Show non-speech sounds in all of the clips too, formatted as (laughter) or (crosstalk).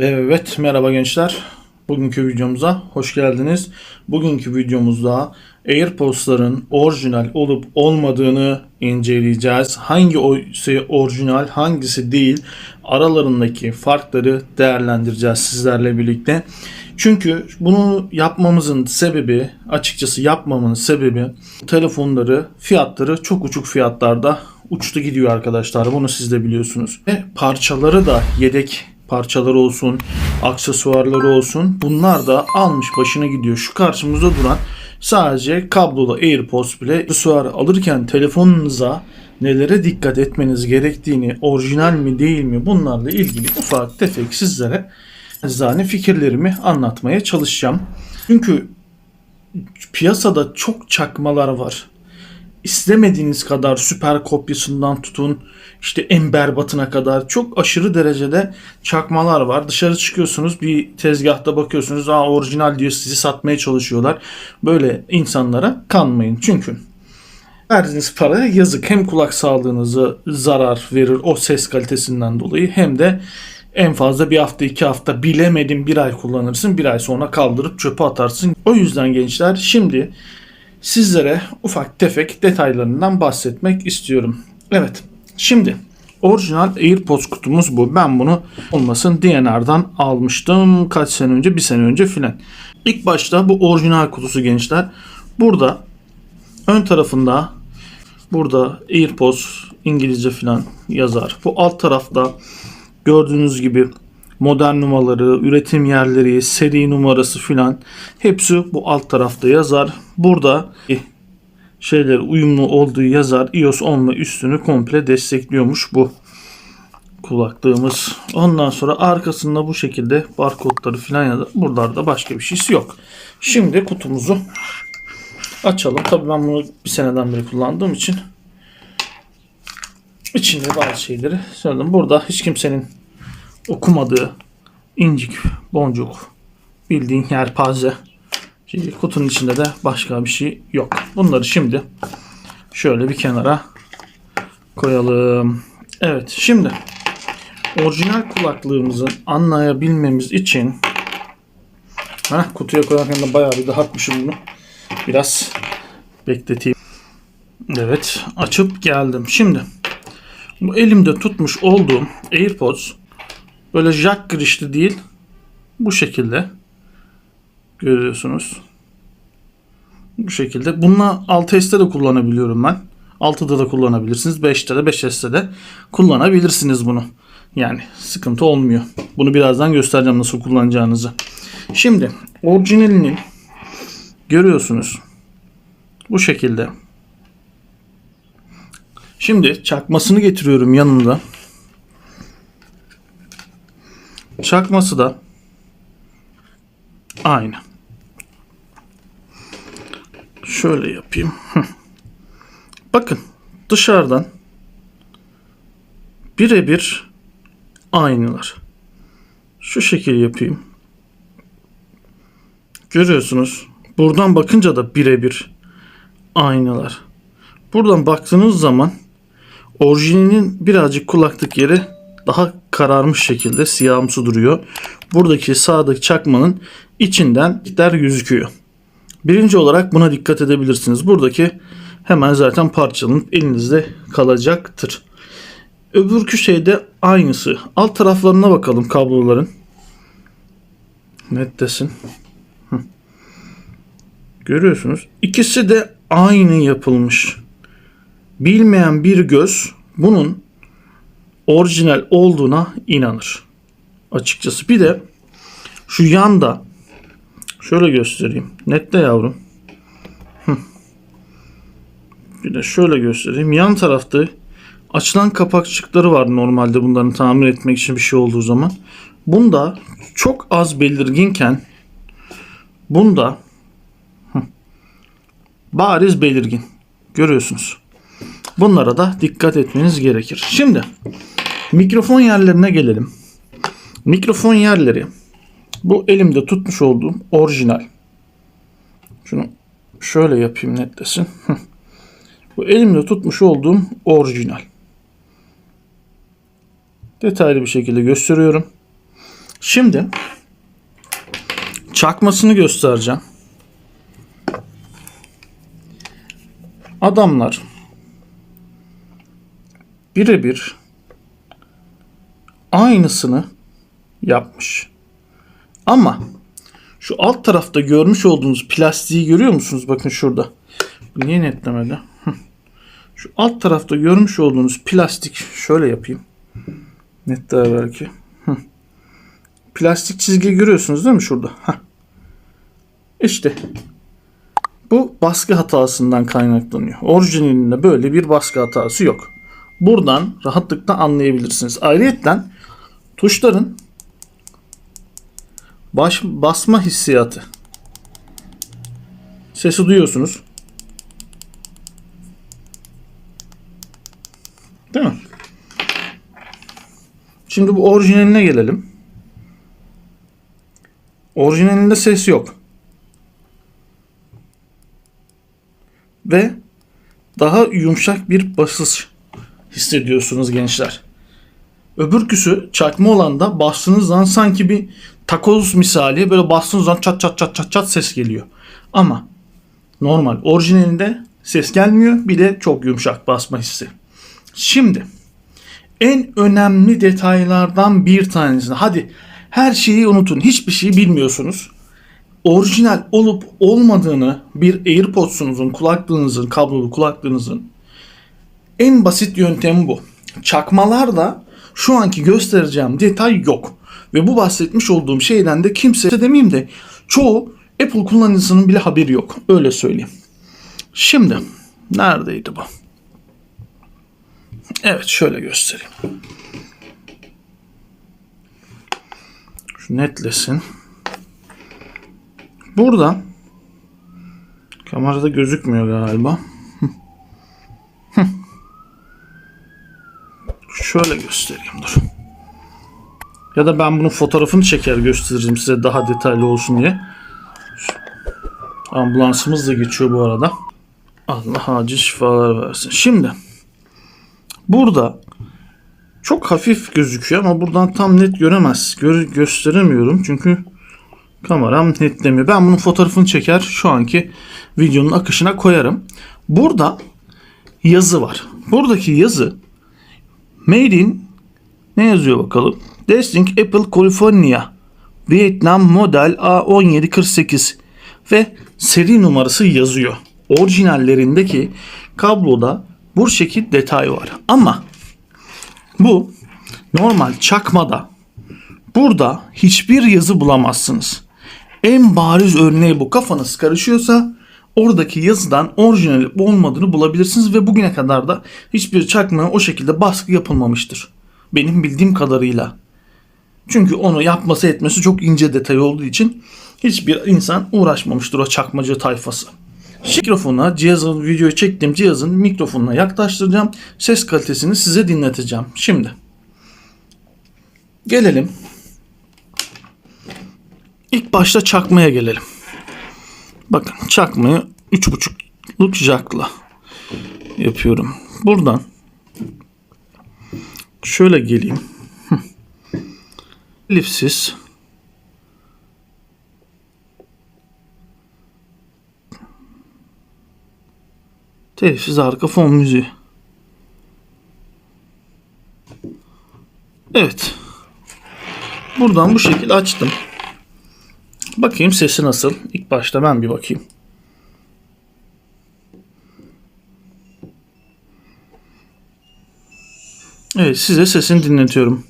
Evet merhaba gençler. Bugünkü videomuza hoş geldiniz. Bugünkü videomuzda AirPods'ların orijinal olup olmadığını inceleyeceğiz. Hangi orijinal hangisi değil aralarındaki farkları değerlendireceğiz sizlerle birlikte. Çünkü bunu yapmamızın sebebi açıkçası yapmamın sebebi telefonları fiyatları çok uçuk fiyatlarda uçtu gidiyor arkadaşlar. Bunu siz de biliyorsunuz. Ve parçaları da yedek parçaları olsun, aksesuarları olsun bunlar da almış başına gidiyor. Şu karşımızda duran sadece kablolu AirPods bile aksesuar alırken telefonunuza nelere dikkat etmeniz gerektiğini, orijinal mi değil mi bunlarla ilgili ufak tefek sizlere zane fikirlerimi anlatmaya çalışacağım. Çünkü piyasada çok çakmalar var. İstemediğiniz kadar süper kopyasından tutun işte en berbatına kadar çok aşırı derecede çakmalar var. Dışarı çıkıyorsunuz bir tezgahta bakıyorsunuz aa orijinal diyor sizi satmaya çalışıyorlar. Böyle insanlara kanmayın çünkü verdiğiniz para yazık. Hem kulak sağlığınıza zarar verir o ses kalitesinden dolayı hem de en fazla bir hafta iki hafta bilemedim bir ay kullanırsın bir ay sonra kaldırıp çöpe atarsın. O yüzden gençler şimdi sizlere ufak tefek detaylarından bahsetmek istiyorum. Evet şimdi orijinal AirPods kutumuz bu. Ben bunu olmasın DNR'dan almıştım kaç sene önce bir sene önce filan. İlk başta bu orijinal kutusu gençler. Burada ön tarafında burada AirPods İngilizce filan yazar. Bu alt tarafta gördüğünüz gibi model numaraları, üretim yerleri, seri numarası filan hepsi bu alt tarafta yazar. Burada şeyler uyumlu olduğu yazar. iOS 10 ve üstünü komple destekliyormuş bu kulaklığımız. Ondan sonra arkasında bu şekilde barkodları filan yazar. Buralarda başka bir şeysi yok. Şimdi kutumuzu açalım. Tabii ben bunu bir seneden beri kullandığım için içinde bazı şeyleri söyledim. Burada hiç kimsenin okumadığı incik, boncuk, bildiğin yelpaze. Şimdi kutunun içinde de başka bir şey yok. Bunları şimdi şöyle bir kenara koyalım. Evet şimdi orijinal kulaklığımızı anlayabilmemiz için Heh, kutuya koyarken de bayağı bir dağıtmışım bunu. Biraz bekleteyim. Evet açıp geldim. Şimdi bu elimde tutmuş olduğum AirPods böyle jack girişli değil bu şekilde görüyorsunuz. Bu şekilde. Bununla 6S'te de kullanabiliyorum ben. 6'da da kullanabilirsiniz. 5'te de 5S'te de kullanabilirsiniz bunu. Yani sıkıntı olmuyor. Bunu birazdan göstereceğim nasıl kullanacağınızı. Şimdi orijinalinin görüyorsunuz. Bu şekilde. Şimdi çakmasını getiriyorum yanında. Çakması da aynı. Şöyle yapayım. Bakın dışarıdan birebir aynılar. Şu şekil yapayım. Görüyorsunuz. Buradan bakınca da birebir aynılar. Buradan baktığınız zaman orijinalinin birazcık kulaklık yeri daha kararmış şekilde siyahımsı duruyor. Buradaki sağdaki çakmanın içinden der gözüküyor. Birinci olarak buna dikkat edebilirsiniz. Buradaki hemen zaten parçalanıp elinizde kalacaktır. Öbürkü şey de aynısı. Alt taraflarına bakalım kabloların. Nettesin. Görüyorsunuz. İkisi de aynı yapılmış. Bilmeyen bir göz bunun orijinal olduğuna inanır. Açıkçası bir de şu yanda şöyle göstereyim. Nette yavrum. Bir de şöyle göstereyim. Yan tarafta açılan kapakçıkları var normalde bunların tamir etmek için bir şey olduğu zaman. Bunda çok az belirginken bunda bariz belirgin. Görüyorsunuz. Bunlara da dikkat etmeniz gerekir. Şimdi mikrofon yerlerine gelelim. Mikrofon yerleri bu elimde tutmuş olduğum orijinal. Şunu şöyle yapayım netlesin. (laughs) bu elimde tutmuş olduğum orijinal. Detaylı bir şekilde gösteriyorum. Şimdi çakmasını göstereceğim. Adamlar birebir aynısını yapmış. Ama şu alt tarafta görmüş olduğunuz plastiği görüyor musunuz? Bakın şurada. Niye netlemedi? Şu alt tarafta görmüş olduğunuz plastik şöyle yapayım. Net daha belki. Plastik çizgi görüyorsunuz değil mi şurada? İşte bu baskı hatasından kaynaklanıyor. Orijinalinde böyle bir baskı hatası yok. Buradan rahatlıkla anlayabilirsiniz. Ayrıca tuşların baş, basma hissiyatı. Sesi duyuyorsunuz. Değil mi? Şimdi bu orijinaline gelelim. Orijinalinde ses yok. Ve daha yumuşak bir basış hissediyorsunuz gençler. Öbürküsü çakma olan da bastığınız zaman sanki bir takoz misali böyle bastığınız zaman çat çat çat çat çat ses geliyor. Ama normal orijinalinde ses gelmiyor bir de çok yumuşak basma hissi. Şimdi en önemli detaylardan bir tanesini hadi her şeyi unutun hiçbir şey bilmiyorsunuz. Orijinal olup olmadığını bir AirPods'unuzun kulaklığınızın kablolu kulaklığınızın en basit yöntemi bu. Çakmalarda şu anki göstereceğim detay yok. Ve bu bahsetmiş olduğum şeyden de kimse demeyeyim de çoğu Apple kullanıcısının bile haberi yok. Öyle söyleyeyim. Şimdi neredeydi bu? Evet şöyle göstereyim. Şu netlesin. Burada kamerada gözükmüyor galiba. Şöyle göstereyim dur. Ya da ben bunun fotoğrafını çeker göstereceğim size daha detaylı olsun diye. Ambulansımız da geçiyor bu arada. Allah acil şifalar versin. Şimdi burada çok hafif gözüküyor ama buradan tam net göremez. Gö gösteremiyorum çünkü kameram netlemiyor. Ben bunun fotoğrafını çeker şu anki videonun akışına koyarım. Burada yazı var. Buradaki yazı Made in ne yazıyor bakalım? Destined Apple California Vietnam model A1748 ve seri numarası yazıyor. Orijinallerindeki kabloda bu şekil detay var. Ama bu normal çakmada burada hiçbir yazı bulamazsınız. En bariz örneği bu. Kafanız karışıyorsa oradaki yazıdan orijinal olmadığını bulabilirsiniz ve bugüne kadar da hiçbir çakmaya o şekilde baskı yapılmamıştır. Benim bildiğim kadarıyla. Çünkü onu yapması etmesi çok ince detay olduğu için hiçbir insan uğraşmamıştır o çakmacı tayfası. Mikrofona cihazın videoyu çektiğim cihazın mikrofonuna yaklaştıracağım. Ses kalitesini size dinleteceğim. Şimdi gelelim. İlk başta çakmaya gelelim. Bakın çakmayı 3.5'luk jackla yapıyorum. Buradan şöyle geleyim. Lifsiz Telifsiz arka fon müziği. Evet. Buradan bu şekilde açtım. Bakayım sesi nasıl. İlk başta ben bir bakayım. Evet size sesini dinletiyorum.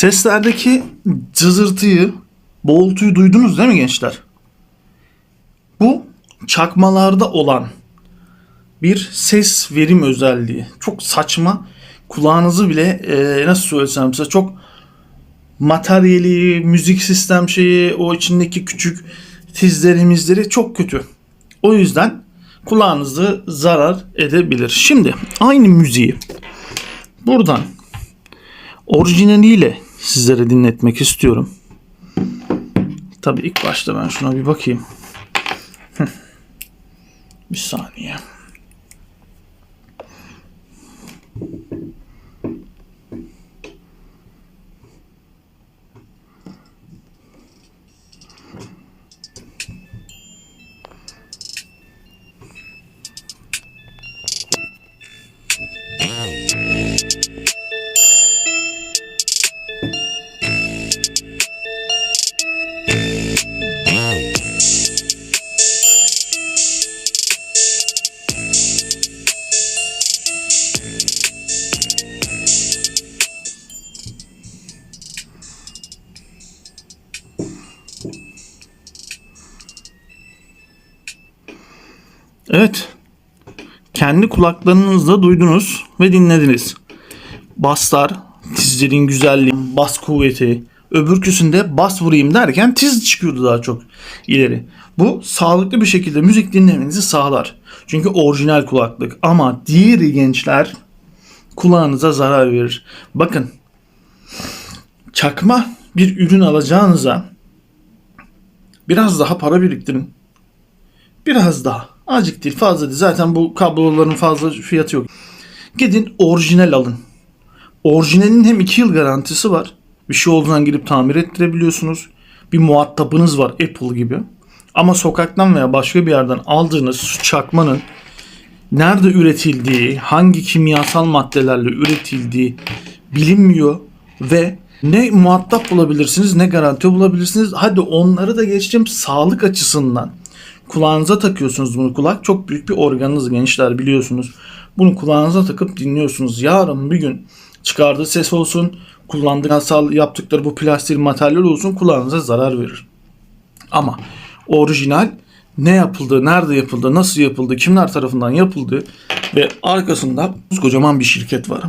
Seslerdeki cızırtıyı, boğultuyu duydunuz değil mi gençler? Bu çakmalarda olan bir ses verim özelliği. Çok saçma. Kulağınızı bile e, nasıl söylesem size çok materyali, müzik sistem şeyi, o içindeki küçük tizlerimizleri çok kötü. O yüzden kulağınızı zarar edebilir. Şimdi aynı müziği buradan orijinaliyle sizlere dinletmek istiyorum. Tabii ilk başta ben şuna bir bakayım. Bir saniye. Evet. Kendi kulaklarınızla duydunuz ve dinlediniz. Baslar, tizlerin güzelliği, bas kuvveti, öbürküsünde bas vurayım derken tiz çıkıyordu daha çok ileri. Bu sağlıklı bir şekilde müzik dinlemenizi sağlar. Çünkü orijinal kulaklık ama diğeri gençler kulağınıza zarar verir. Bakın çakma bir ürün alacağınıza biraz daha para biriktirin. Biraz daha. Azıcık değil fazla değil. Zaten bu kabloların fazla fiyatı yok. Gidin orijinal alın. Orijinalin hem 2 yıl garantisi var. Bir şey olduğundan girip tamir ettirebiliyorsunuz. Bir muhatabınız var Apple gibi. Ama sokaktan veya başka bir yerden aldığınız çakmanın nerede üretildiği, hangi kimyasal maddelerle üretildiği bilinmiyor ve ne muhatap bulabilirsiniz ne garanti bulabilirsiniz. Hadi onları da geçtim sağlık açısından. Kulağınıza takıyorsunuz bunu. Kulak çok büyük bir organınız gençler biliyorsunuz. Bunu kulağınıza takıp dinliyorsunuz. Yarın bir gün çıkardığı ses olsun, kullandığı kimyasal yaptıkları bu plastik materyal olsun kulağınıza zarar verir. Ama orijinal ne yapıldı, nerede yapıldı, nasıl yapıldı, kimler tarafından yapıldı ve arkasında kocaman bir şirket var.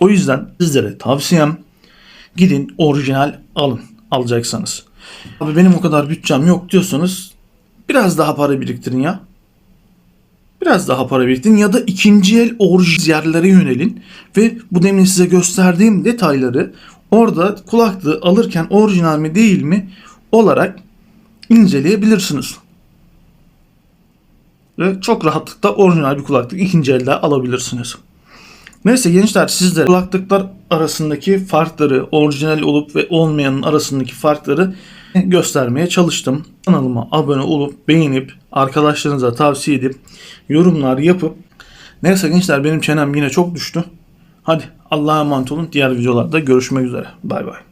O yüzden sizlere tavsiyem gidin orijinal alın alacaksanız. Abi benim o kadar bütçem yok diyorsanız biraz daha para biriktirin ya. Biraz daha para biriktirin ya da ikinci el orijinal yerlere yönelin ve bu demin size gösterdiğim detayları orada kulaklığı alırken orijinal mi değil mi olarak inceleyebilirsiniz. Ve çok rahatlıkla orijinal bir kulaklık ikinci elde alabilirsiniz. Neyse gençler sizlere kulaklıklar arasındaki farkları, orijinal olup ve olmayanın arasındaki farkları göstermeye çalıştım. Kanalıma abone olup beğenip arkadaşlarınıza tavsiye edip yorumlar yapıp Neyse gençler benim çenem yine çok düştü. Hadi Allah'a emanet olun. Diğer videolarda görüşmek üzere. Bay bay.